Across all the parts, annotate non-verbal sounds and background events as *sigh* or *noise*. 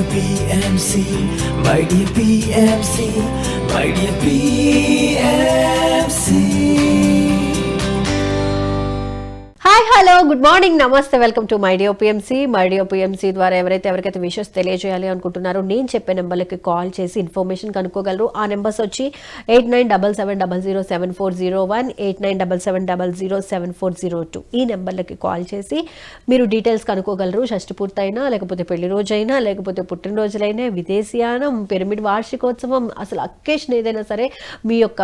dear PMC, my dear PMC, my dear PMC. Hi hello good morning నమస్తే welcome to my dear PMC. My dear PMC ద్వారా ఎవరైతే ఎవరికైతే విషయస్ తెలియజేయాలి అనుకుంటున్నారో నేను చెప్పే నెంబర్లకి కాల్ చేసి ఇన్ఫర్మేషన్ కనుక్కోగలరు. ఆ నెంబర్స్ వచ్చి eight nine double seven double zero seven four zero one eight nine double seven double zero seven four zero two. ఈ నెంబర్లకి కాల్ చేసి మీరు డీటెయిల్స్ కనుక్కోగలరు. షష్టి పూర్తయినా లేకపోతే పెళ్ళి రోజైనా లేకపోతే పుట్టినరోజులైనా విదేశీయానం పిరమిడ్ వార్షికోత్సవం అసలు అకేషన్ ఏదైనా సరే మీ యొక్క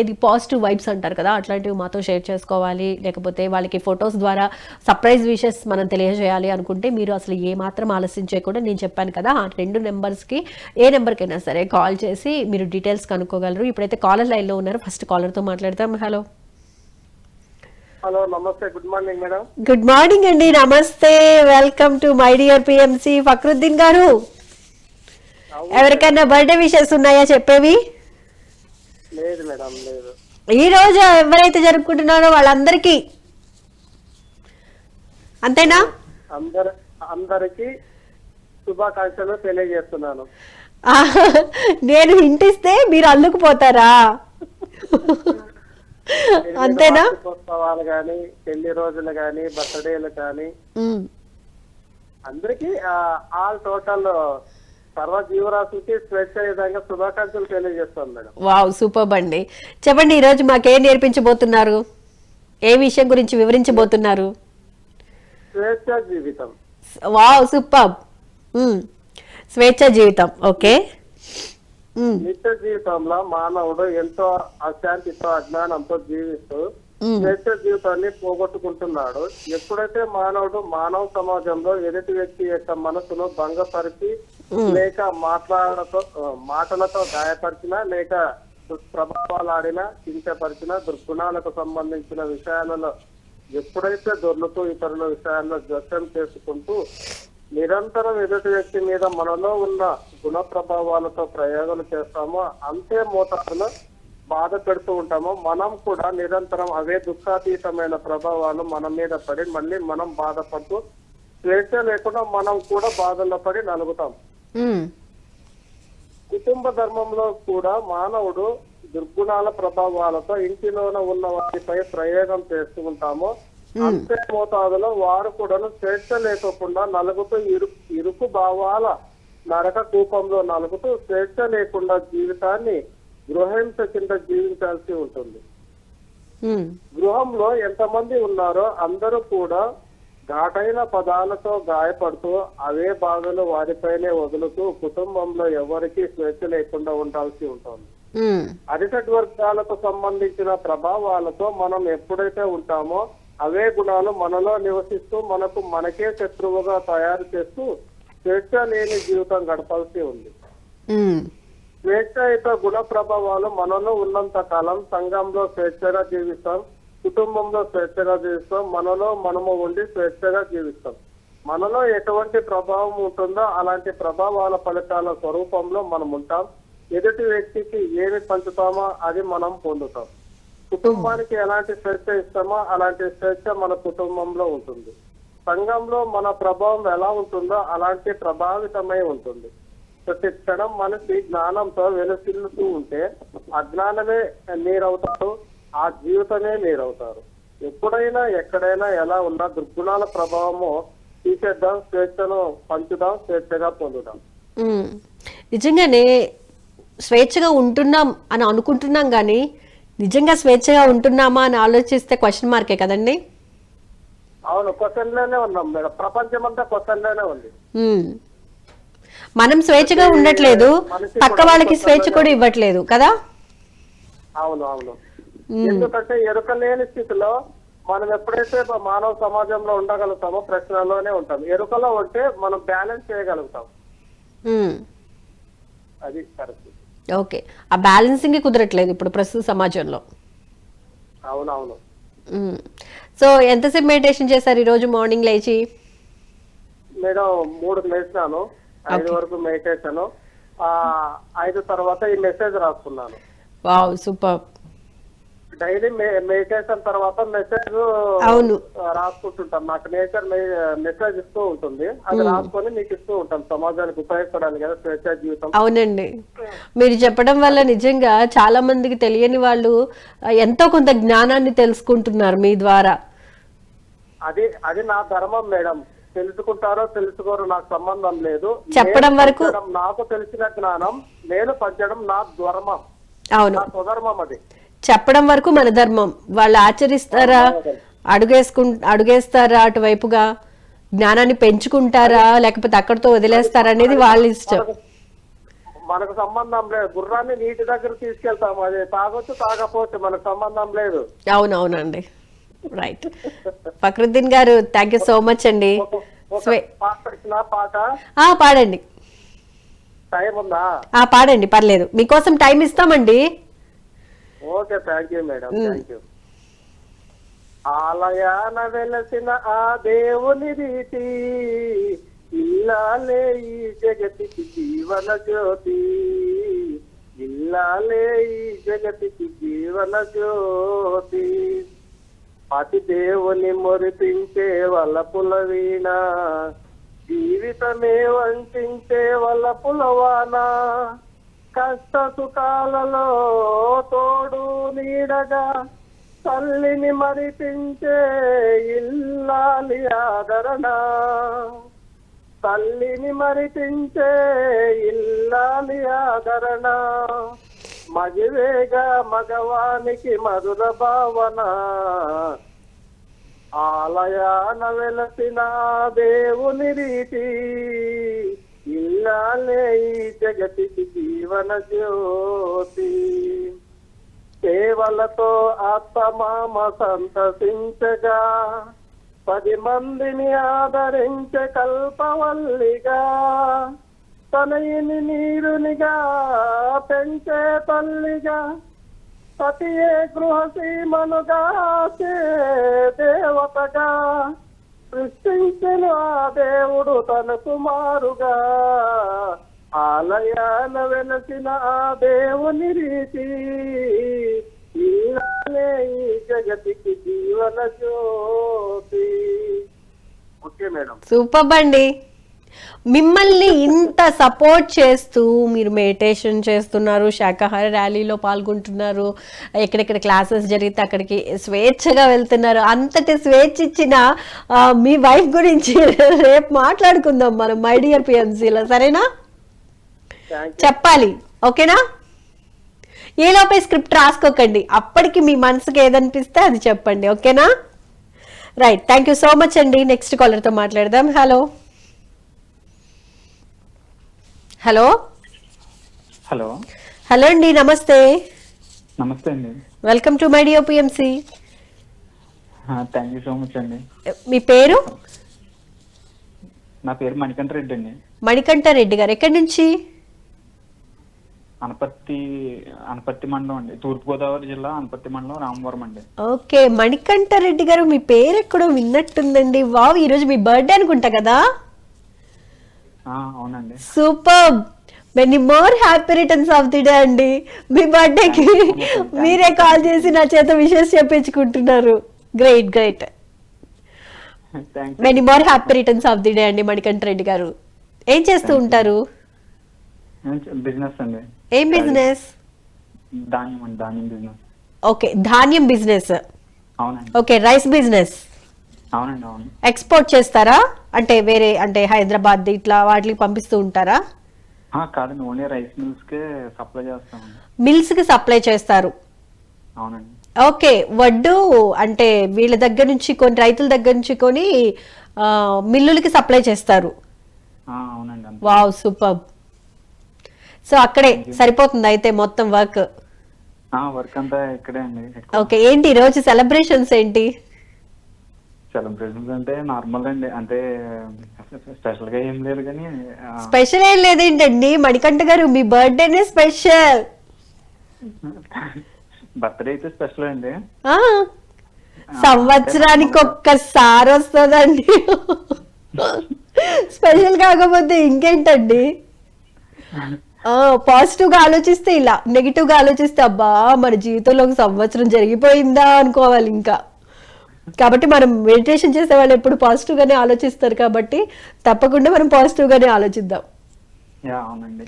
ఏది పాజిటివ్ వైబ్స్ అంటారు కదా అట్లాంటివి మాతో షేర్ చేసుకోవాలి. లేకపోతే వాళ్ళకి ఫొటోస్ ద్వారా సర్ప్రైజ్ విషెస్ మనం తెలియజేయాలి అనుకుంటే మీరు అసలు ఏ మాత్రం ఆలస్యం చేయకుండా నేను చెప్పాను కదా ఆ రెండు నెంబర్స్కి ఏ నెంబర్కైనా సరే కాల్ చేసి మీరు డీటెయిల్స్ కనుక్కోగలరు. ఇప్పుడైతే కాలర్ లైన్లో ఉన్నారు. ఫస్ట్ కాలర్తో మాట్లాడతాం హలో హలో నమస్తే. Good morning madam good morning అండి. నమస్తే. Welcome to my dear PMC Fakruddin గారు. ఎవరికైనా బర్త్డే విషెస్ ఉన్నాయా చెప్పేవి? లేదు మేడం లేదు. ఈ రోజు ఎవరైతే జరుపుకుంటున్నారో వాళ్ళందరికీ అంతేనా? అందరు అందరికి శుభాకాంక్షలు తెలియజేస్తున్నాను. నేను హింటిస్తే మీరు అల్లుకుపోతారా? అంతేనా? వార్షికోత్సవాలు గాని పెళ్ళి రోజులు గాని బర్త్డేలు గాని ఉమ్. అందరికి ఆల్ టోటల్ సర్వ జీవరాశులకి స్వేచ్ఛ విధంగా శుభాకాంక్షలు తెలియజేస్తాను మేడం. వావ్ సూపర్ అండి చెప్పండి ఈరోజు మాకేం నేర్పించబోతున్నారు? ఏ విషయం గురించి వివరించబోతున్నారు? స్వేచ్ఛ జీవితం. Wow super. స్వేచ్ఛ జీవితం ఓకే. నిత్య జీవితంలో మానవుడు ఎంతో అశాంతితో అజ్ఞానంతో జీవిస్తూ స్వేచ్ఛ జీవితాన్ని పోగొట్టుకుంటున్నాడు. ఎప్పుడైతే మానవుడు మానవ సమాజంలో ఎదుటి వ్యక్తి యొక్క మనసును భంగపరిచి లేక మాట్లాడతో మాటలతో గాయపరిచినా లేక దుష్ప్రభావాలాడినా కించపరిచినా దుర్గుణాలకు సంబంధించిన విషయాలలో ఎప్పుడైతే దొర్లుతూ ఇతరుల విషయాల్లో జోక్యం చేసుకుంటూ నిరంతరం ఎదుటి వ్యక్తి మీద మనలో ఉన్న గుణ ప్రభావాలతో ప్రయోగాలు చేస్తామో అంతే మోతాదులో బాధ పెడుతూ ఉంటామో మనం కూడా నిరంతరం అవే దుఃఖాతీతమైన ప్రభావాలు మన మీద పడి మళ్ళీ మనం బాధపడుతూ స్వేచ్ఛ లేకుండా మనం కూడా బాధల్లో పడి నలుగుతాం. కుటుంబ ధర్మంలో కూడా మానవుడు దుర్గుణాల ప్రభావాలతో ఇంటిలోన ఉన్న వాటిపై ప్రయోగం చేస్తూ ఉంటామో. అంతే మోతాదులో వారు కూడా స్వేచ్ఛ లేకోకుండా నలుగుతూ ఇరు ఇరుకు భావాల నరక కూపంలో నలుగుతూ స్వేచ్ఛ లేకుండా జీవితాన్ని గృహహింస కింద జీవించాల్సి ఉంటుంది. ఉమ్, గృహంలో ఎంతమంది ఉన్నారో అందరూ కూడా ఘాటైన పదాలతో గాయపడుతూ అవే బాధలు వారిపైనే వదులుతూ కుటుంబంలో ఎవరికీ స్వేచ్ఛ లేకుండా ఉండాల్సి ఉంటుంది. అరిటటి వర్గాలకు సంబంధించిన ప్రభావాలతో మనం ఎప్పుడైతే ఉంటామో అవే గుణాలు మనలో నివసిస్తూ మనకు మనకే శత్రువుగా తయారు చేస్తూ స్వేచ్ఛ లేని జీవితం గడపాల్సి ఉంది. స్వేచ్ఛాయుత గుణ ప్రభావాలు మనలో ఉన్నంత కాలం సంఘంలో స్వేచ్ఛగా జీవిస్తాం కుటుంబంలో స్వేచ్ఛగా జీవిస్తాం మనలో మనము ఉండి స్వేచ్ఛగా జీవిస్తాం. మనలో ఎటువంటి ప్రభావం ఉంటుందో అలాంటి ప్రభావాల ఫలితాల స్వరూపంలో మనం ఉంటాం. ఎదుటి వ్యక్తికి ఏమి పంచుతామో అది మనం పొందుతాం. కుటుంబానికి ఎలాంటి స్వేచ్ఛ ఇస్తామో అలాంటి స్వేచ్ఛ మన కుటుంబంలో ఉంటుంది. సంఘంలో మన ప్రభావం ఎలా ఉంటుందో అలాంటి ప్రభావితమై ఉంటుంది. ప్రతి క్షణం మనిషి జ్ఞానంతో వెలుసిల్లుతూ ఉంటే అజ్ఞానమే నీరవుతారు ఆ జీవితమే నీరవుతారు. ఎప్పుడైనా ఎక్కడైనా ఎలా ఉన్నా దుర్గుణాల ప్రభావము తీసేద్దాం స్వేచ్ఛను పంచుదాం స్వేచ్ఛగా పొందుదాం. నిజంగానే స్వేచ్ఛగా ఉంటున్నాం అని అనుకుంటున్నాం కానీ నిజంగా స్వేచ్ఛగా ఉంటున్నామా అని ఆలోచిస్తే క్వశ్చన్ మార్కే కదండి? అవును క్వశ్చన్లోనే ఉన్నాం మేడం. ప్రపంచం అంతా క్వశ్చన్లోనే ఉంది. మనం స్వేచ్ఛగా ఉండట్లేదు పక్క వాళ్ళకి స్వేచ్ఛ కూడా ఇవ్వట్లేదు కదా? అవును అవును. ఎందుకంటే ఎరుక లేని స్థితిలో మనం ఎప్పుడైతే మానవ సమాజంలో ఉండగలుగుతామో ప్రశ్నలోనే ఉంటాం. ఎరుకలో ఉంటే మనం బ్యాలెన్స్ చేయగలుగుతాం. అది పరిస్థితి ఓకే. ఆ బ్యాలెన్సింగ్ కుదరట్లేదు ఇప్పుడు ప్రస్తుత సమాజంలో. అవునవును. సో ఎంతసేపు మెడిటేషన్ చేశారు ఈరోజు మార్నింగ్ లేచి? మేడం మూడు లేచినాను. ఐదు వరకు మెడిటేషన్. ఆ ఐదు తర్వాత ఈ మెసేజ్ రాసుకున్నాను. Wow super. డైలీ మెడిటేషన్ తర్వాత మెసేజ్ అవును. రాసుకుంటుంటాం. నాకు నేచర్ మెసేజ్ ఇస్తూ ఉంటుంది. అది రాసుకొని మీకు ఇస్తూ ఉంటాం. సమాజానికి ఉపయోగపడాలి కదా స్వేచ్ఛ జీవితం. అవునండి. మీరు చెప్పడం వల్ల నిజంగా చాలా మందికి తెలియని వాళ్ళు ఎంతో కొంత జ్ఞానాన్ని తెలుసుకుంటున్నారు మీ ద్వారా. అది అది నా ధర్మం మేడం. తెలుసుకుంటారో తెలుసుకోరో నాకు సంబంధం లేదు. చెప్పడం వరకు- నాకు తెలిసిన జ్ఞానం నేను పంచడం నా ధర్మం. అవును. నా స్వధర్మం అది. చెప్పడం వరకు మన ధర్మం. వాళ్ళు ఆచరిస్తారా? అడుగేసుకు అడుగేస్తారా అటువైపుగా? జ్ఞానాన్ని పెంచుకుంటారా? లేకపోతే అక్కడితో వదిలేస్తారా అనేది వాళ్ళ ఇష్టం. మనకు సంబంధం లేదు. గుర్రాన్ని నీటి దగ్గర తీసుకెళ్తాం అది తాగొచ్చు తాగపోవచ్చు మనకు సంబంధం లేదు. అవునవునండి. రైట్ ఫక్రుద్దీన్ గారు థ్యాంక్ యూ సో మచ్ అండి. పాడండి. టైం ఉందా పాడండి పర్లేదు. మీకోసం టైం ఇస్తామండి. Okay thank you madam thank you ఆలయాన వెలసిన ఆ దేవుని రీతి ఇల్లాలే ఈ జగతికి జీవన జ్యోతి. ఇల్లాలే ఈ జగతికి జీవన జ్యోతి. పతి దేవుని మురిపించే వలపుల వీణ జీవితమే వంచించే వలపుల వాన. కష్ట సుఖాలలో తోడు నీడగా తల్లిని మరిపించే ఇల్లాలి ఆదరణ. తల్లిని మరిపించే ఇల్లాలి ఆదరణ. మగివేగా మగవానికి మధుర భావన. ఆలయాన వెలసిన దేవుని రీతి. ఇల్లాలే ఈ జగతికి జీవన జ్యోతి. సేవలతో ఆత్మమామ సంతసించగా పది మందిని ఆదరించే కల్పవల్లిగా తనయిని నీరునిగా పెంచే తల్లిగా సతియే గృహసీమనుగా చే దేవతగా సృష్టించిన దేవుడు తన కుమారుగా ఆలయాన వెలసిన దేవుని రీతి. ఈ జగతికి Jeevan Jyoti. Okay madam. Super అండి మిమ్మల్ని ఇంత సపోర్ట్ చేస్తూ మీరు మెడిటేషన్ చేస్తున్నారు శాకాహార ర్యాలీలో పాల్గొంటున్నారు ఎక్కడెక్కడ క్లాసెస్ జరిగితే అక్కడికి స్వేచ్ఛగా వెళ్తున్నారు. అంతటి స్వేచ్ఛ ఇచ్చిన మీ వైఫ్ గురించి *laughs* రేపు మాట్లాడుకుందాం మనం మై డియర్ పిఎంసీలో. సరేనా? చెప్పాలి. ఓకేనా? ఏ లోపే స్క్రిప్ట్ రాసుకోకండి. అప్పటికి మీ మనసుకి ఏదనిపిస్తే అది చెప్పండి. ఓకేనా? Right. Thank you so much అండి. నెక్స్ట్ కాలర్తో మాట్లాడదాం. హలో. హలో? హలో. హలో అండి నమస్తే. నమస్తే అండి. Welcome to my dear PMC. Thank you so much అండి. మీ పేరు? నా పేరు మణికంఠ రెడ్డి అండి. మణికంఠ రెడ్డి గారు. ఎక్కడి నుంచి? అనపర్తి అనపర్తి మండలం అండి. తూర్పుగోదావరి జిల్లా అనపర్తి మండలం రామవరం అండి. ఓకే మణికంఠ రెడ్డి గారు మీ పేరు ఎక్కడో విన్నట్టుందండి. వావ్ ఈరోజు మీ బర్త్డే అనుకుంటా కదా? అవునండి. Super. Many more happy returns of the day అండి. మీ బర్త్డేకి మీరే కాల్ చేసి నా చేత wishes చెప్పించుకుంటున్నారు. Great great many more happy returns of the day అండి మణికంఠ రెడ్డి గారు. ఏం చేస్తూ ఉంటారు? బిజినెస్ అండి. ఏం బిజినెస్ ధాన్యం బిజినెస్ ఓకే ధాన్యం బిజినెస్ ఓకే రైస్ బిజినెస్ అవునండి అవును. ఎక్స్పోర్ట్ చేస్తారా? అంటే వేరే అంటే హైదరాబాద్ ఇట్లా వాటికి పంపిస్తూ ఉంటారా? కాదండి ఓన్లీ రైస్ మిల్స్ కే సప్లై చేస్తామండి. మిల్స్కి సప్లై చేస్తారు. అవునండి. ఓకే వడ్డు అంటే వీళ్ళ దగ్గర నుంచి కొన్ని రైతుల దగ్గర నుంచి కొని మిల్లులకి సప్లై చేస్తారు. అవునండి. Wow super. సో అక్కడే సరిపోతుంది అయితే మొత్తం వర్క్. వర్క్ అంతా ఇక్కడే అండి. ఓకే ఏంటి ఈరోజు సెలబ్రేషన్స్ ఏంటి? సెలబ్రేషన్స్ అంటే నార్మల్ అండి. అంటే స్పెషల్గా ఏం లేదు కానీ స్పెషల్ ఏం లేదేంటండి మణికంఠ గారు మీ బర్త్డేనే స్పెషల్ బర్త్డే అయితే స్పెషల్ అండి. సంవత్సరానికి ఒక్కసారి వస్తుందండి. స్పెషల్ కాకపోతే ఇంకేంటండి? పాజిటివ్గా ఆలోచిస్తే ఇలా నెగిటివ్గా ఆలోచిస్తే అబ్బా మన జీవితంలో ఒక సంవత్సరం జరిగిపోయిందా అనుకోవాలి ఇంకా. కాబట్టి మనం మెడిటేషన్ చేసే వాళ్ళు ఎప్పుడు పాజిటివ్ గానే ఆలోచిస్తారు కాబట్టి తప్పకుండా మనం పాజిటివ్ గానే ఆలోచిద్దాం. అవునండి.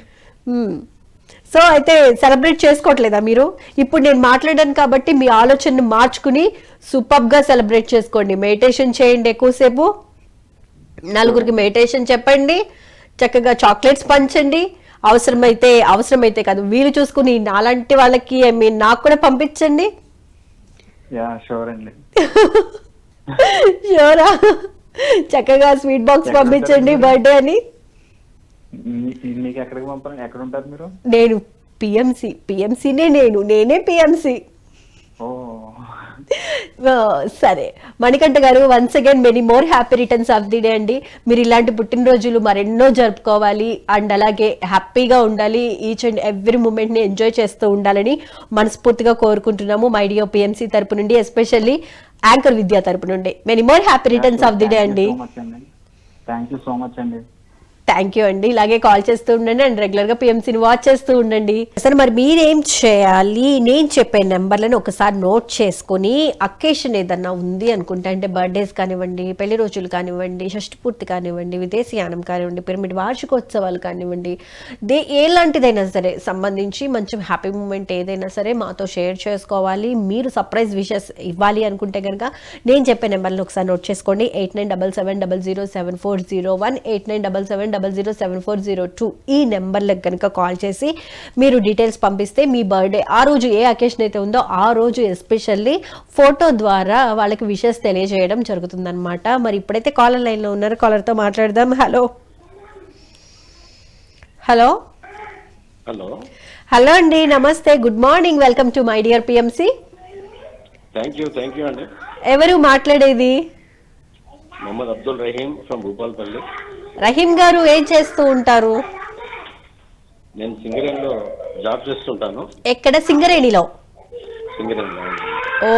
సో అయితే సెలబ్రేట్ చేసుకోవట్లేదా మీరు? ఇప్పుడు నేను మాట్లాడాను కాబట్టి మీ ఆలోచనని మార్చుకుని సూపర్గా సెలబ్రేట్ చేసుకోండి. మెడిటేషన్ చేయండి ఎక్కువసేపు. నలుగురికి మెడిటేషన్ చెప్పండి. చక్కగా చాక్లెట్స్ పంచండి. అవసరమైతే అవసరమైతే కాదు వీలు చూసుకుని నాలాంటి వాళ్ళకి ఐ మీన్ నాకు కూడా పంపించండి. యా షూర్ అండి షూరా? చక్కగా స్వీట్ బాక్స్ పంపించండి బర్త్డే అని. మీకు ఎక్కడికి పంపాలి ఎక్కడ ఉంటారు మీరు? నేను పిఎంసి పిఎంసీనే నేను నేనే పిఎంసి *laughs* సరే. మణికంఠ గారు once again many more happy returns of the day అండి. మీరు ఇలాంటి పుట్టినరోజులు మరెన్నో జరుపుకోవాలి. అండ్ అలాగే హ్యాపీగా ఉండాలి. ఈచ్ అండ్ ఎవ్రీ మూమెంట్ని ఎంజాయ్ చేస్తూ ఉండాలని మనస్ఫూర్తిగా కోరుకుంటున్నాము మై డియో పిఎంసి తరపు నుండి ఎస్పెషల్లీ యాంకర్ విద్యా తరపు నుండి. Many more happy returns of the day అండి. థ్యాంక్ యూ సో మచ్ అండి థ్యాంక్ యూ అండి. ఇలాగే కాల్ చేస్తూ ఉండండి. అండ్ రెగ్యులర్గా పిఎంసీని వాచ్ చేస్తూ ఉండండి. సరే మరి మీరేం చేయాలి? నేను చెప్పే నెంబర్లను ఒకసారి నోట్ చేసుకొని అకేషన్ ఏదన్నా ఉంది అనుకుంటే అంటే బర్త్డేస్ కానివ్వండి పెళ్ళి రోజులు కానివ్వండి షష్టి పూర్తి కానివ్వండి విదేశీయానం కానివ్వండి పిరమిడ్ వార్షికోత్సవాలు కానివ్వండి దే ఎలాంటిదైనా సరే సంబంధించి మంచి హ్యాపీ మూమెంట్ ఏదైనా సరే మాతో షేర్ చేసుకోవాలి. మీరు సర్ప్రైజ్ విషెస్ ఇవ్వాలి అనుకుంటే కనుక నేను చెప్పే నెంబర్లను ఒకసారి నోట్ చేసుకోండి. Eight nine double seven double zero seven four zero one eight nine double seven double zero seven four zero two ఈ నెంబర్లకు కనుక కాల్ చేసి మీరు డీటెయిల్స్ పంపిస్తే మీ బర్త్డే ఆ రోజు ఏ అకేషన్ అయితే ఉందో ఆ రోజు ఎస్పెషల్లీ ఫోటో ద్వారా వాళ్ళకి విషెస్ తెలియజేయడం జరుగుతుందన్నమాట. మరి ఇప్పుడైతే కాలర్ లైన్లో ఉన్నారు. కాలర్తో మాట్లాడదాం. హలో హలో హలో హలో అండి. నమస్తే. Good morning welcome to my dear PMC thank you thank you అండి. ఎవరు మాట్లాడేది? మొహమ్మద్ అబ్దుల్ రహీం ఫ్రమ్ భూపాల్పల్లి రహీం గారు ఏం చేస్తూ ఉంటారు? నేను సింగరేణిలో జాబ్ చేస్తుంటాను. ఎక్కడ? సింగరేణిలో. సింగరేణిలో ఓ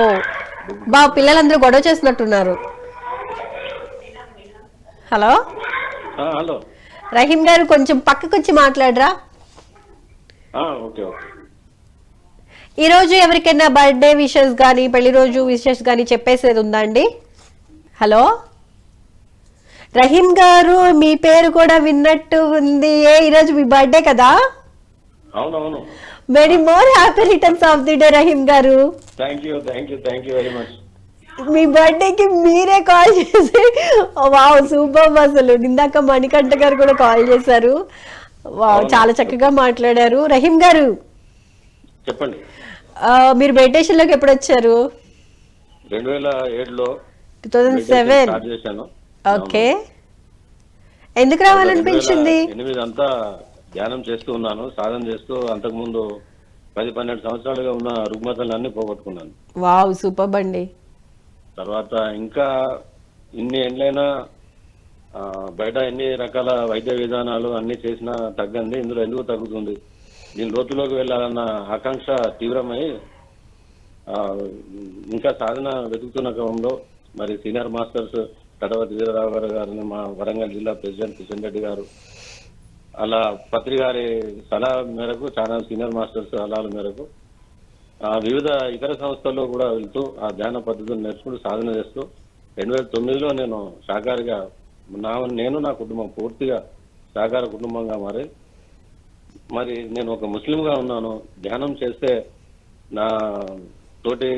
బా పిల్లలందరూ గొడవ చేస్తున్నట్టున్నారు. హలో? హలో. రహీం గారు కొంచెం పక్కకు వచ్చి మాట్లాడరా ఈ రోజు ఎవరికైనా బర్త్డే విషెస్ కానీ పెళ్ళి రోజు విషెస్ కానీ చెప్పేసేది ఉందా అండి? హలో? రహీం గారు మీ పేరు కూడా విన్నట్టు ఉంది. ఏ ఈరోజు మీ బర్త్డే కదా? అవునవును. Very more happy returns of the day Rahim గారు. Thank you thank you thank you very much మీ బర్త్డేకి మీరే కాల్ చేసి వావ్ సూపర్ అసలు. ఇందాక మణికంఠ గారు కూడా కాల్ చేశారు. వావ్ చాలా చక్కగా మాట్లాడారు. రహీం గారు చెప్పండి. మీరు మెడిటేషన్లోకి ఎప్పుడు వచ్చారు? రెండు వేల ఏడులో టూ థౌజండ్ సెవెన్ చేశాను. ఓకే. ఎందుకు రావాలనిపించింది? ఎనిమిది అంతా ధ్యానం చేస్తూ ఉన్నాను. సాధన చేస్తూ అంతకుముందు పది పన్నెండు సంవత్సరాలుగా ఉన్న రుగ్మతలన్నీ పోగొట్టుకున్నాను. వావ్ సూపర్ అండి తర్వాత ఇంకా ఇన్ని ఎండ్లైనా బయట ఎన్ని రకాల వైద్య విధానాలు అన్ని చేసినా తగ్గంది. ఇందులో ఎందుకు తగ్గుతుంది? దీని లోతులోకి వెళ్ళాలన్న ఆకాంక్ష తీవ్రమై ఇంకా సాధన వెతుకుతున్న క్రమంలో మరి సీనియర్ మాస్టర్స్ కడవటి వీరరావు గారు గారిని మా వరంగల్ జిల్లా ప్రెసిడెంట్ కిషన్ రెడ్డి గారు. అలా పత్రి గారి సలహా మేరకు చాలా సీనియర్ మాస్టర్స్ సలహాల మేరకు ఆ, వివిధ ఇతర సంస్థల్లో కూడా వెళ్తూ ఆ ధ్యాన పద్ధతులు నేర్చుకుంటూ సాధన చేస్తూ రెండు వేల తొమ్మిదిలో నేను సహకారిగా నా నేను నా కుటుంబం పూర్తిగా సహకార కుటుంబంగా మారి మరి నేను ఒక ముస్లింగా ఉన్నాను ధ్యానం చేస్తే నా తోటి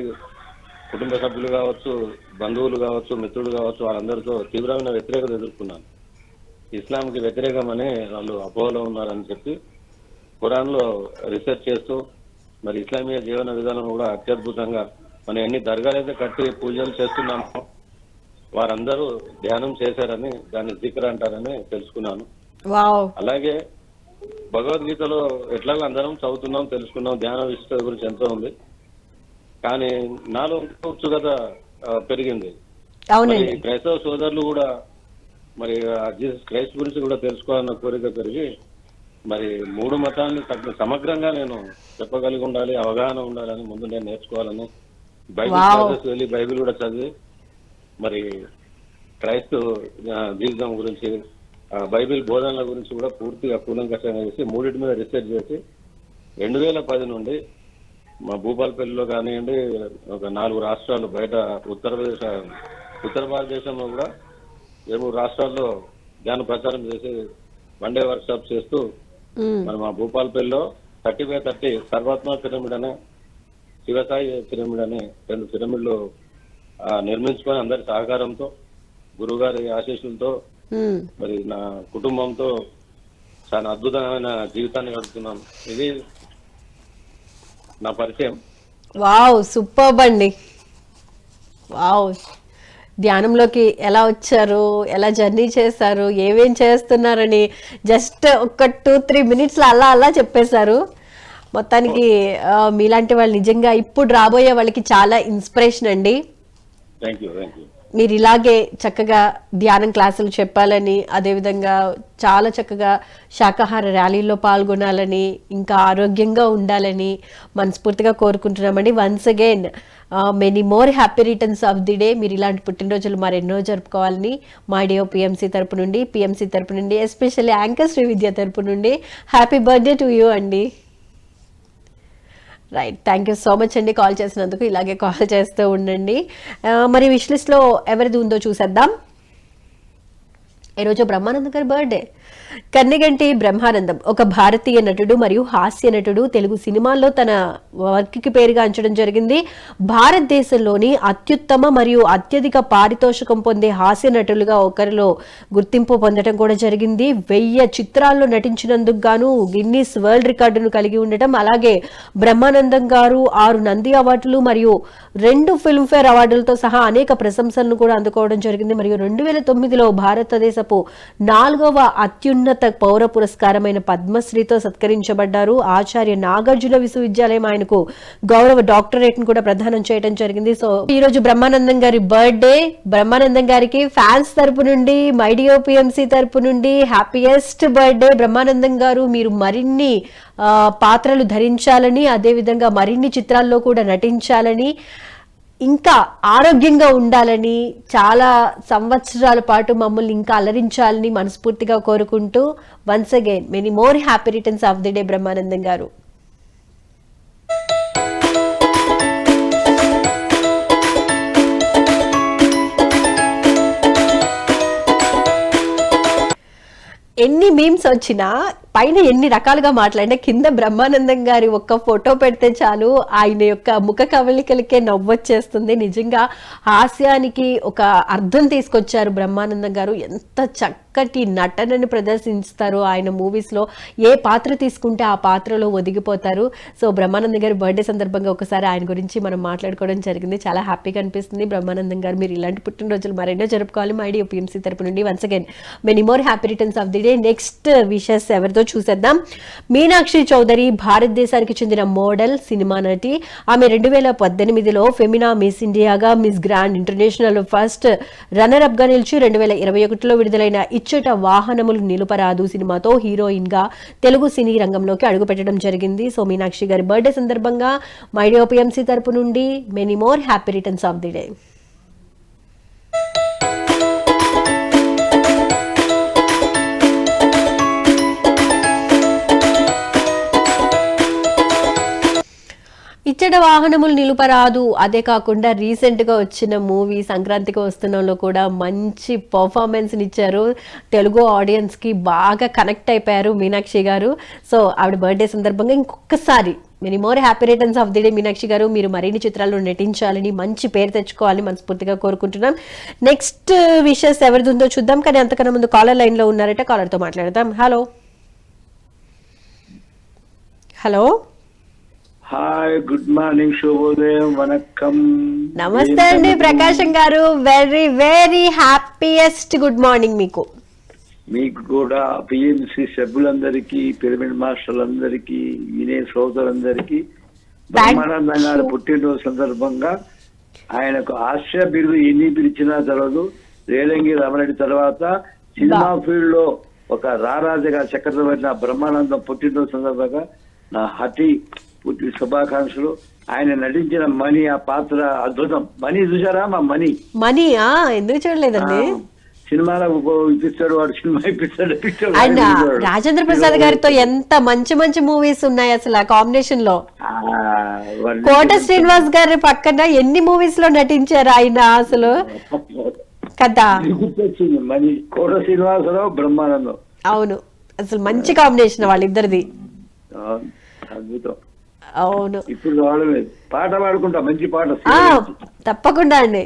కుటుంబ సభ్యులు కావచ్చు బంధువులు కావచ్చు మిత్రులు కావచ్చు వాళ్ళందరితో తీవ్రమైన వ్యతిరేకత ఎదుర్కొన్నాను. ఇస్లాంకి వ్యతిరేకమని వాళ్ళు అపోహలో ఉన్నారని చెప్పి ఖురాన్లో రీసెర్చ్ చేస్తూ మరి ఇస్లామీయ జీవన విధానం కూడా అత్యద్భుతంగా మనం ఎన్ని దర్గాలు అయితే కట్టి పూజలు చేస్తున్నామో వారందరూ ధ్యానం చేశారని దాన్ని జిక్ర అంటారని తెలుసుకున్నాను. అలాగే భగవద్గీతలో ఎట్లాగో అందరం చదువుతున్నాం తెలుసుకున్నాం ధ్యాన విశిష్టత గురించి ఎంతో ఉంది. కానీ నాలో ఉత్సుకత పెరిగింది అవునండి క్రైస్తవ సోదరులు కూడా మరి జీసస్ క్రైస్ట్ గురించి కూడా తెలుసుకోవాలన్న కోరిక పెరిగి మరి మూడు మతాన్ని తగ్గ- సమగ్రంగా నేను చెప్పగలిగి ఉండాలి అవగాహన ఉండాలని ముందు నేను నేర్చుకోవాలని బైబిల్. క్లాసెస్ వెళ్ళి బైబిల్ కూడా చదివి మరి క్రైస్తవ జీవితం గురించి బైబిల్ బోధనల గురించి కూడా పూర్తిగా కూలంకషంగా చేసి మూడింటి మీద రీసెర్చ్ చేసి రెండు వేల పది నుండి మా భూపాలపల్లిలో కానివ్వండి ఒక నాలుగు రాష్ట్రాలు బయట ఉత్తరప్రదేశ్ ఉత్తర భారతదేశంలో కూడా ఏడు మూడు రాష్ట్రాల్లో జ్ఞాన ప్రచారం చేసి వన్ డే వర్క్ షాప్ చేస్తూ. మరి మా భూపాలపల్లిలో thirty by thirty Sarvatma pyramid అనే శివసాయి పిరమిడ్ అనే రెండు పిరమిడ్లు ఆ, నిర్మించుకొని అందరి సహకారంతో గురుగారి ఆశీస్సులతో. మరి నా కుటుంబంతో చాలా అద్భుతమైన జీవితాన్ని గడుపుతున్నాను ఇది నా పరిచయం. వావ్ సూపర్బ్ అండి. వావ్. ధ్యానంలోకి ఎలా వచ్చారు? ఎలా జర్నీ చేశారు? ఏమేం చేస్తున్నారని జస్ట్ ఒక టూ త్రీ మినిట్స్లో అలా అలా చెప్పేశారు. మొత్తానికి మీలాంటి వాళ్ళు నిజంగా ఇప్పుడు రాబోయే వాళ్ళకి చాలా ఇన్స్పిరేషన్ అండి. థ్యాంక్ యూ థ్యాంక్ యూ మీరు ఇలాగే చక్కగా ధ్యానం క్లాసులు చెప్పాలని అదేవిధంగా చాలా చక్కగా శాకాహార ర్యాలీలో పాల్గొనాలని ఇంకా ఆరోగ్యంగా ఉండాలని మనస్ఫూర్తిగా కోరుకుంటున్నామండి. Once again many more happy returns of the day మీరు ఇలాంటి పుట్టినరోజులు మరెన్నో జరుపుకోవాలని మా డియో పిఎంసీ తరపు నుండి పిఎంసీ తరపు నుండి ఎస్పెషల్లీ యాంకర్ శ్రీవిద్య తరపు నుండి. హ్యాపీ బర్త్డే టు యూ అండి right thank you so much అండి కాల్ చేసినందుకు. ఇలాగే కాల్ చేస్తూ ఉండండి. మరి విష్ లిస్ట్లో ఎవరిది ఉందో చూసేద్దాం. ఈరోజు బ్రహ్మానంద గారి బర్త్డే. కన్నెగంటి బ్రహ్మానందం ఒక భారతీయ నటుడు మరియు హాస్య నటుడు. తెలుగు సినిమాల్లో తన వర్క్కి పేరుగాంచడం జరిగింది. భారతదేశంలోని అత్యుత్తమ మరియు అత్యధిక పారితోషికం పొందే హాస్య నటులుగా ఒకరిలో గుర్తింపు పొందడం కూడా జరిగింది. వెయ్యి చిత్రాల్లో నటించినందుకు గాను గిన్నీస్ వరల్డ్ రికార్డును కలిగి ఉండటం అలాగే బ్రహ్మానందం గారు ఆరు నంది అవార్డులు మరియు రెండు ఫిల్మ్ఫేర్ అవార్డులతో సహా అనేక ప్రశంసలను కూడా అందుకోవడం జరిగింది. మరియు రెండు వేల తొమ్మిదిలో భారతదేశపు నాలుగవ అత్యున్నత పౌర పురస్కారమైన పద్మశ్రీతో సత్కరించబడ్డారు. ఆచార్య నాగార్జున విశ్వవిద్యాలయం ఆయనకు గౌరవ డాక్టరేట్ను కూడా ప్రదానం చేయడం జరిగింది. సో ఈ రోజు బ్రహ్మానందం గారి బర్త్డే. బ్రహ్మానందం గారికి ఫ్యాన్స్ తరపు నుండి మైడియో పిఎంసీ తరపు నుండి హ్యాపీయెస్ట్ బర్త్డే. బ్రహ్మానందం గారు మీరు మరిన్ని పాత్రలు ధరించాలని అదేవిధంగా మరిన్ని చిత్రాల్లో కూడా నటించాలని ఇంకా ఆరోగ్యంగా ఉండాలని చాలా సంవత్సరాల పాటు మమ్మల్ని ఇంకా అలరించాలని మనస్ఫూర్తిగా కోరుకుంటూ once again many more happy returns of the day Brahmanandam గారు. ఎన్ని మీమ్స్ వచ్చినా పైన ఎన్ని రకాలుగా మాట్లాడినా కింద బ్రహ్మానందం గారి ఒక్క ఫోటో పెడితే చాలు ఆయన యొక్క ముఖ కవలికలకే నవ్వొచ్చేస్తుంది. నిజంగా హాస్యానికి ఒక అర్థం తీసుకొచ్చారు బ్రహ్మానందం గారు. ఎంత చక్కటి నటనను ప్రదర్శిస్తారు ఆయన మూవీస్లో ఏ పాత్ర తీసుకుంటే ఆ పాత్రలో ఒదిగిపోతారు. సో బ్రహ్మానందం గారి బర్త్డే సందర్భంగా ఒకసారి ఆయన గురించి మనం మాట్లాడుకోవడం జరిగింది. చాలా హ్యాపీగా అనిపిస్తుంది. బ్రహ్మానందం గారు మీరు ఇలాంటి పుట్టినరోజులు మరెన్నో జరుపుకోవాలి. మా ఐడియా పిఎంసీ తరపు నుండి once again many more happy returns of the day next wishes ఎవరితో చూసేద్దాం. మీనాక్షి చౌదరి భారతదేశానికి చెందిన మోడల్ సినిమా నటి. ఆమె రెండు వేల పద్దెనిమిదిలో Femina miss ఇండియాగా Miss Grand International first runner అప్గా నిలిచి రెండు వేల ఇరవై ఒకటిలో విడుదలైన ఇచ్చట వాహనములు నిలుపరాదు సినిమాతో హీరోయిన్గా తెలుగు సినీ రంగంలోకి అడుగుపెట్టడం జరిగింది. సో మీనాక్షి గారి బర్త్డే సందర్భంగా మైడియోపిఎంసీ తరపు నుండి many more happy returns of the day. ఇచ్చట వాహనములు నిలుపరాదు. అదే కాకుండా రీసెంట్గా వచ్చిన మూవీ సంక్రాంతికి వస్తున్నంలో కూడా మంచి పర్ఫార్మెన్స్ని ఇచ్చారు తెలుగు ఆడియన్స్కి బాగా కనెక్ట్ అయిపోయారు మీనాక్షి గారు. సో ఆవిడ బర్త్డే సందర్భంగా ఇంకొకసారి many more happy returns of the day Meenakshi గారు. మీరు మరిన్ని చిత్రాల్లో నటించాలని మంచి పేరు తెచ్చుకోవాలని మనస్ఫూర్తిగా కోరుకుంటున్నాం. నెక్స్ట్ విషెస్ ఎవరిది ఉందో చూద్దాం. కానీ అంతకన్నా ముందు కాలర్ లైన్లో ఉన్నారట కాలర్తో మాట్లాడదాం. Hello. Hello. Hi good morning శుభోదయం వనక్కం నమస్తే అండి ప్రకాశం గారు. Very very happiest good morning మీకు. మీకు కూడా పిఎంసి సభ్యులందరికీ పిరమిడ్ మాస్టర్లందరికీ వినే సోదరులందరికీ బ్రహ్మానందం గారి పుట్టినరోజు సందర్భంగా ఆయనకు ఆశ్చర్య బిరుదు ఎన్ని పిలిచినా తెలవదు. రేలంగి రమణి తర్వాత సినిమా ఫీల్డ్లో ఒక రారాజగా చక్రవర్తి బ్రహ్మానందం పుట్టినరోజు సందర్భంగా నా హటి పుట్టి శుభాకాంక్షలు. ఆయన నటించిన మణి ఆ పాత్ర అద్భుతం. మణి చూసారా మా మణి? మనీ ఆ ఎందుకు చూడలేదండి? సినిమాలో ఇప్పిస్తాడు వాడు సినిమా ఇప్పిస్తాడు ఇప్పిస్తాడు. రాజేంద్ర ప్రసాద్ గారితో ఎంత మంచి మంచి మూవీస్ ఉన్నాయి అసలు ఆ కాంబినేషన్లో. కోట శ్రీనివాస్ గారి పక్కన ఎన్ని మూవీస్లో నటించారు ఆయన అసలు? కదా గుర్తొచ్చింది మరి కోట శ్రీనివాసరావు బ్రహ్మానందం. అవును. అసలు మంచి కాంబినేషన్ వాళ్ళిద్దరిది. అద్భుతం. అవును. ఇప్పుడు వాడలేదు పాట పాడుకుంటా మంచి పాట తప్పకుండా అండి.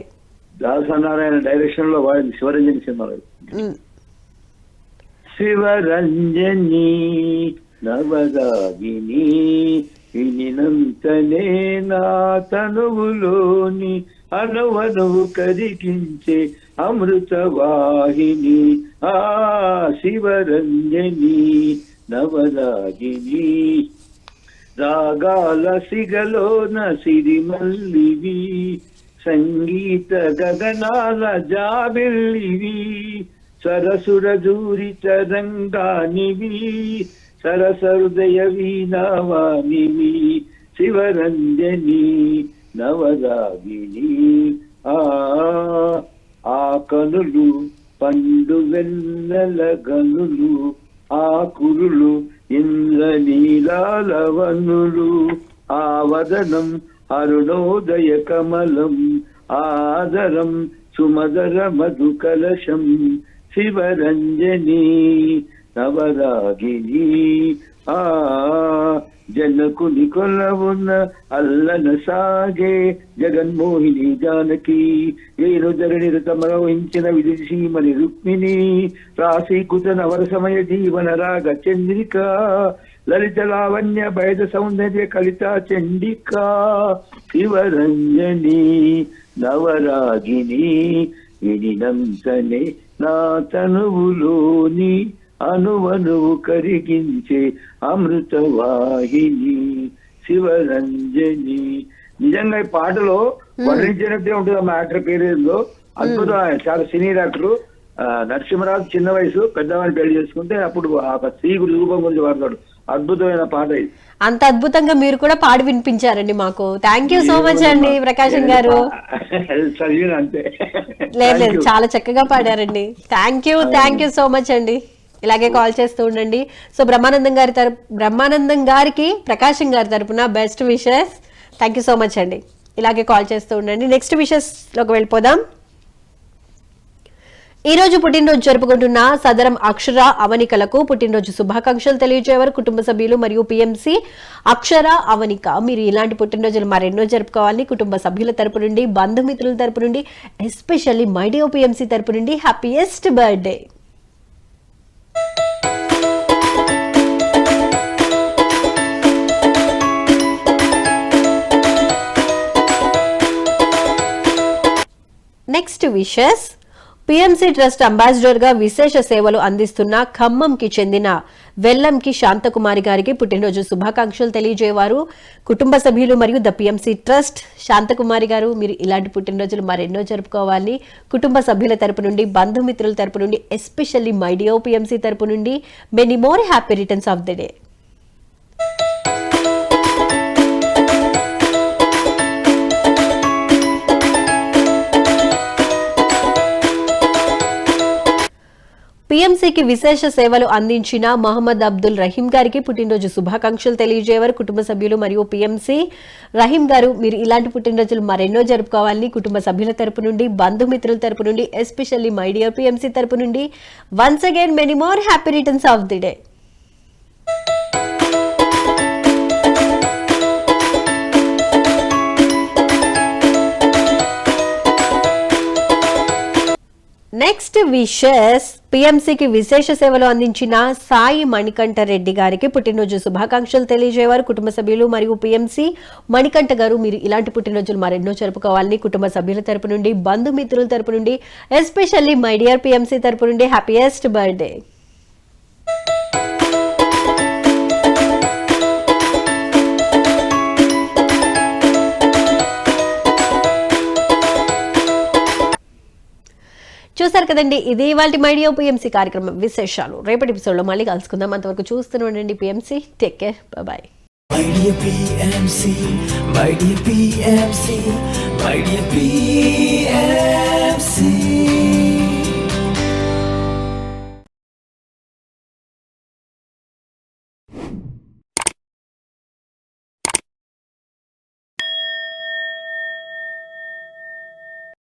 దాసనారాయణ డైరెక్షన్లో వాడింది శివరంజని సినిమాలో ఉమ్. శివరంజని నవదాగిని వినినంతనే నా తనువులోని అనువనువు కరిగించే అమృత వాహిని ఆ శివరంజని నవదాగిని రాగాల సిగలోన సిరిమల్లివి సంగీత గగనాల జాబిల్లివి సరసుర జూరి తరంగానివి సరస హృదయ వీణావానివి శివరంజని నవరాగిని ఆ ఆ కనులు పండు వెన్నెల గనులు ఆ కురులు ఇంద్ర నీలాలవనులు ఆ వదనం అరుణోదయ కమలం ఆదరం సుమదర మధు కలశం శివరంజని నవరాగిణి ఆ జనకుని కొలవున్న అల్లన సాగే జగన్మోహిని జానకి. ఏను ధరణి తమరవహించిన విదుషీమని రుక్మిణి. రాశీకృత నవర సమయ జీవన రాగ చంద్రిక. లలిత లావణ్య భైద సౌందర్య కలిత చండిక. శివరంజని నవరాగిని వినినంతనే నా తనువులోని అనువనువు కరిగించే అమృత వాహిని శివరంజని. నిజంగా ఈ పాటలో వర్ణించినట్టే ఉంటుంది మా యాక్టర్ పేరేందో అద్భుతం ఆయన చాలా సీనియర్ యాక్టర్ నరసింహరాజు చిన్న వయసు పెద్దవాడిని పెళ్ళి చేసుకుంటే అప్పుడు ఆ స్త్రీ రూపం గురించి వాడతాడు. అద్భుతమైన పాట ఇది. అంత అద్భుతంగా మీరు కూడా పాడి వినిపించారండి మాకు. థ్యాంక్ యూ సో మచ్ అండి ప్రకాశం గారు. లేదు లేదు. చాలా చక్కగా పాడారండి. Thank you thank you so much అండి. ఇలాగే కాల్ చేస్తూ ఉండండి. సో బ్రహ్మానందం గారి తరపు బ్రహ్మానందం గారికి ప్రకాశం గారి తరపున best wishes thank you so much అండి. ఇలాగే కాల్ చేస్తూ ఉండండి. నెక్స్ట్ విషెస్లోకి వెళ్ళిపోదాం. ఈ రోజు పుట్టినరోజు జరుపుకుంటున్న సదరం అక్షర అవనికలకు పుట్టినరోజు శుభాకాంక్షలు తెలియజేవారు కుటుంబ సభ్యులు మరియు పిఎంసి అక్షర అవనిక. మీరు ఇలాంటి పుట్టినరోజులు మరెన్నో జరుపుకోవాలని కుటుంబ సభ్యుల తరపు నుండి బంధుమిత్రుల తరపు నుండి ఎస్పెషల్లీ మైడియో పిఎంసి తరపు నుండి happiest birthday next wishes PMC trust అంబాసిడర్గా విశేష సేవలు అందిస్తున్న ఖమ్మంకి చెందిన వెల్లంకి శాంతకుమారి గారికి పుట్టినరోజు శుభాకాంక్షలు తెలియజేవారు. కుటుంబ సభ్యులు మరియు ద పిఎంసి ట్రస్ట్ శాంతకుమారి గారు మీరు ఇలాంటి పుట్టినరోజులు మరెన్నో జరుపుకోవాలి కుటుంబ సభ్యుల తరపు నుండి బంధుమిత్రుల తరపు నుండి ఎస్పెషల్లీ మైడియో పిఎంసీ తరపు నుండి many more happy returns of the day. ఏజెన్సీకి విశేష సేవలు అందించిన మహమ్మద్ అబ్దుల్ రహీం గారికి పుట్టినరోజు శుభాకాంక్షలు తెలియజేవారు కుటుంబ సభ్యులు మరియు పీఎంసీ రహీం గారు మీరు ఇలాంటి పుట్టినరోజులు మరెన్నో జరుపుకోవాలని కుటుంబ సభ్యుల తరపు నుండి బంధుమిత్రుల తరపు నుండి ఎస్పెషల్లీ మై డియర్ తరపు నుండి once again many more happy returns of the day. Next wishes పిఎంసికి విశేష సేవలు అందించిన సాయి మణికంఠ రెడ్డి గారికి పుట్టినరోజు శుభాకాంక్షలు తెలియజేవారు. కుటుంబ సభ్యులు మరియు పిఎంసి మణికంఠ గారు మీరు ఇలాంటి పుట్టినరోజులు మరెన్నో జరుపుకోవాలని కుటుంబ సభ్యుల తరపు నుండి బంధుమిత్రుల తరపు నుండి ఎస్పెషల్లీ మై డియర్ పిఎంసి తరపు నుండి హ్యాపీయెస్ట్ బర్త్డే చూసారు కదండి ఇది ఇవాళ మైడియో పిఎంసీ కార్యక్రమం విశేషాలు. రేపటి ఎపిసోడ్లో మళ్ళీ కలుసుకుందాం. అంతవరకు చూస్తూనే ఉండండి PMC take care bye My dear PMC, my dear PMC, my dear PMC.